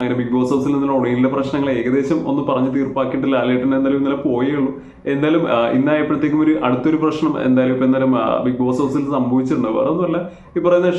അങ്ങനെ big boss ഹൗസിൽ നിന്നുള്ള ഒണിയിലെ പ്രശ്നങ്ങൾ ഏകദേശം ഒന്ന് പറഞ്ഞ് തീർപ്പാക്കിയിട്ട് ലാലേട്ടൻ എന്തായാലും ഇന്നലെ പോയേ ഉള്ളൂ എന്തായാലും ഇന്നായപ്പോഴത്തേക്കും ഒരു അടുത്തൊരു പ്രശ്നം എന്തായാലും ഇപ്പൊ എന്തായാലും ബിഗ് ബോസ് ഹൗസിൽ സംഭവിച്ചിട്ടുണ്ട്. വേറെ ഒന്നുമല്ല ഈ പറയുന്ന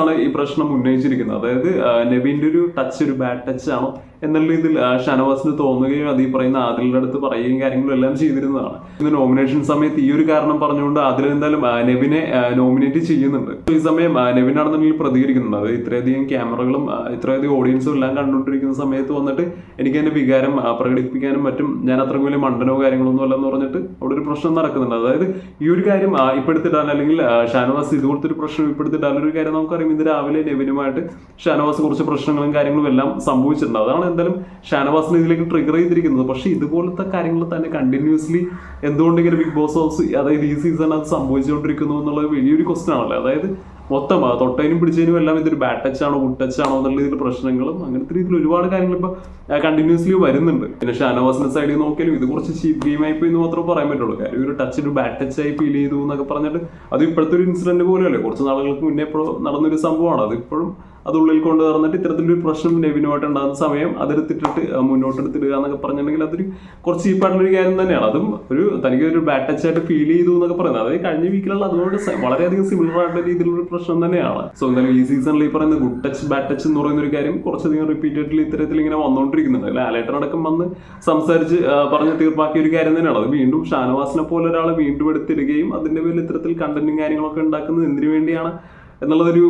ആണ് ഈ പ്രശ്നം ഉന്നയിച്ചിരിക്കുന്നത്. അതായത് ആ, നബീന്റെ ഒരു ടച്ച് ഒരു ബാഡ് ടച്ച് ആണോ എന്നുള്ള ഇതിൽ ഷാനവാസിന് തോന്നുകയും അത് ഈ പറയുന്ന ആദിലിന്റെ അടുത്ത് പറയുകയും കാര്യങ്ങളും എല്ലാം ചെയ്തിരുന്നതാണ്. ഇന്ന് നോമിനേഷൻ സമയത്ത് ഈ ഒരു കാരണം പറഞ്ഞുകൊണ്ട് അതിൽ എന്തായാലും ആ, നെവിനെ നോമിനേറ്റ് ചെയ്യുന്നുണ്ട്. ഈ സമയം ആ, നെവിനാണെന്നുണ്ടെങ്കിൽ പ്രതികരിക്കുന്നുണ്ട്. അത് ഇത്രയധികം ക്യാമറകളും ഇത്രയധികം ഓഡിയൻസും എല്ലാം കണ്ടുകൊണ്ടിരിക്കുന്ന സമയത്ത് വന്നിട്ട് എനിക്ക് എന്റെ വികാരം പ്രകടിപ്പിക്കാനും മറ്റും ഞാൻ അത്ര വലിയ മണ്ടനോ കാര്യങ്ങളൊന്നും അല്ലെന്ന് പറഞ്ഞിട്ട് അവിടെ ഒരു പ്രശ്നം നടക്കുന്നുണ്ട്. അതായത് ഈ ഒരു കാര്യം ഇപ്പെടുത്തിട്ടാൽ ഇപ്പൊ അല്ലെങ്കിൽ ഷാനവാസ് ഇതുപോലത്തെ ഒരു പ്രശ്നം ഇപ്പെടുത്തിട്ടാൽ ഒരു കാര്യം നമുക്കറിയാം. ഇന്ന് രാവിലെ നെവിനുമായിട്ട് ഷാനവാസ് കുറച്ച് പ്രശ്നങ്ങളും കാര്യങ്ങളും എല്ലാം സംഭവിച്ചിട്ടുണ്ട്. അതാണ് എന്തായാലും ഷാനവാസിനെ ഇതിലേക്ക് ട്രിഗർ ചെയ്തിരിക്കുന്നത്. പക്ഷേ ഇതുപോലത്തെ കാര്യങ്ങൾ തന്നെ കണ്ടിന്യൂസ്ലി എന്തുകൊണ്ടെങ്കിലും ബിഗ് ബോസ് ഹൗസ് അതായത് ഈ സീസൺ അത് സംഭവിച്ചുകൊണ്ടിരിക്കുന്നു എന്നുള്ളത് വലിയൊരു ക്വസ്റ്റൻ ആണല്ലോ. അതായത് മൊത്തം തൊട്ടതിനും പിടിച്ചതിനും എല്ലാം ഇതൊരു ബാഡ് ടച്ച് ആണോ ഗുഡ് ടച്ച് ആണോ എന്നുള്ള രീതിയിൽ പ്രശ്നങ്ങളും അങ്ങനത്തെ രീതിയിൽ ഒരുപാട് കാര്യങ്ങൾ ഇപ്പൊ കണ്ടിന്യൂസ്ലി വരുന്നുണ്ട്. പിന്നെ ഷാനവാസിന്റെ സൈഡിൽ നോക്കിയാലും ഇത് കുറച്ച് ചീപ്പ് ഗെയിം ആയി പോയി എന്ന് മാത്രമേ പറയാൻ പറ്റുള്ളൂ. കാര്യം ഒരു ടച്ച് ഒരു ബാഡ് ടച്ച് ആയി ഫീൽ ചെയ്തു എന്നൊക്കെ പറഞ്ഞിട്ട് അത് ഇപ്പോഴത്തെ ഒരു ഇൻസിഡന്റ് പോലെയല്ലേ. കുറച്ച് നാളുകൾക്ക് മുന്നേ എപ്പോഴും നടന്നൊരു സംഭവമാണ്. അത് ഇപ്പോഴും അത് ഉള്ളിൽ കൊണ്ട് നടന്നിട്ട് ഇത്തരത്തിലൊരു പ്രശ്നം നെവിനുമായിട്ട് ഉണ്ടാകുന്ന സമയം അതെടുത്തിട്ടിട്ട് മുന്നോട്ടെടുത്തിടുക എന്നൊക്കെ പറഞ്ഞിട്ടുണ്ടെങ്കിൽ അതൊരു കുറച്ച് ചീപ്പായിട്ടുള്ള ഒരു കാര്യം തന്നെയാണ്. അതും ഒരു തനിക്ക് ഒരു ബാഡ് ടച്ച് ആയിട്ട് ഫീൽ ചെയ്തു എന്നൊക്കെ പറയുന്നത്. അതായത് കഴിഞ്ഞ വീക്കിലുള്ള അതിനോട് വളരെയധികം സിമിലർ ആയിട്ടുള്ള രീതിയിലുള്ള പ്രശ്നം തന്നെയാണ്. സോ എന്തായാലും ഈ സീസണിൽ ഈ പറയുന്ന ഗുഡ് ടച്ച് ബാറ്റ് ടച്ച് എന്ന് പറയുന്ന ഒരു കാര്യം കുറച്ചധികം റിപ്പീറ്റഡ്ലി ഇത്തരത്തിൽ ഇങ്ങനെ വന്നുകൊണ്ടിരിക്കുന്നുണ്ട് ലാലേട്ടൻ അടക്കം വന്ന് സംസാരിച്ച് പറഞ്ഞ് തീർപ്പാക്കിയ ഒരു കാര്യം തന്നെയാണ്. അത് വീണ്ടും ഷാനവാസിനെ പോലെ ഒരാളെ വീണ്ടും എടുത്തിടുകയും അതിന്റെ പേരിൽ ഇത്തരത്തിൽ കണ്ടന്റും കാര്യങ്ങളൊക്കെ ഉണ്ടാക്കുന്നത് എന്തിനു വേണ്ടിയാണ് എന്നുള്ളതൊരു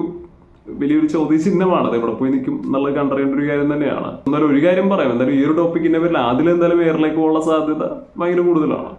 വലിയൊരു ചോദ്യചിഹ്നമാണ് അത് എവിടെ പോയി നിൽക്കും എന്നുള്ളത് കണ്ടറിയേണ്ട ഒരു കാര്യം തന്നെയാണ്. എന്നാലും ഒരു കാര്യം പറയാം. എന്തായാലും ഈ ഒരു ടോപ്പിക്കിന്റെ പേരിൽ ആദ്യം എന്തായാലും എയറിലേക്ക് പോകാനുള്ള സാധ്യത ഭയങ്കര കൂടുതലാണ്.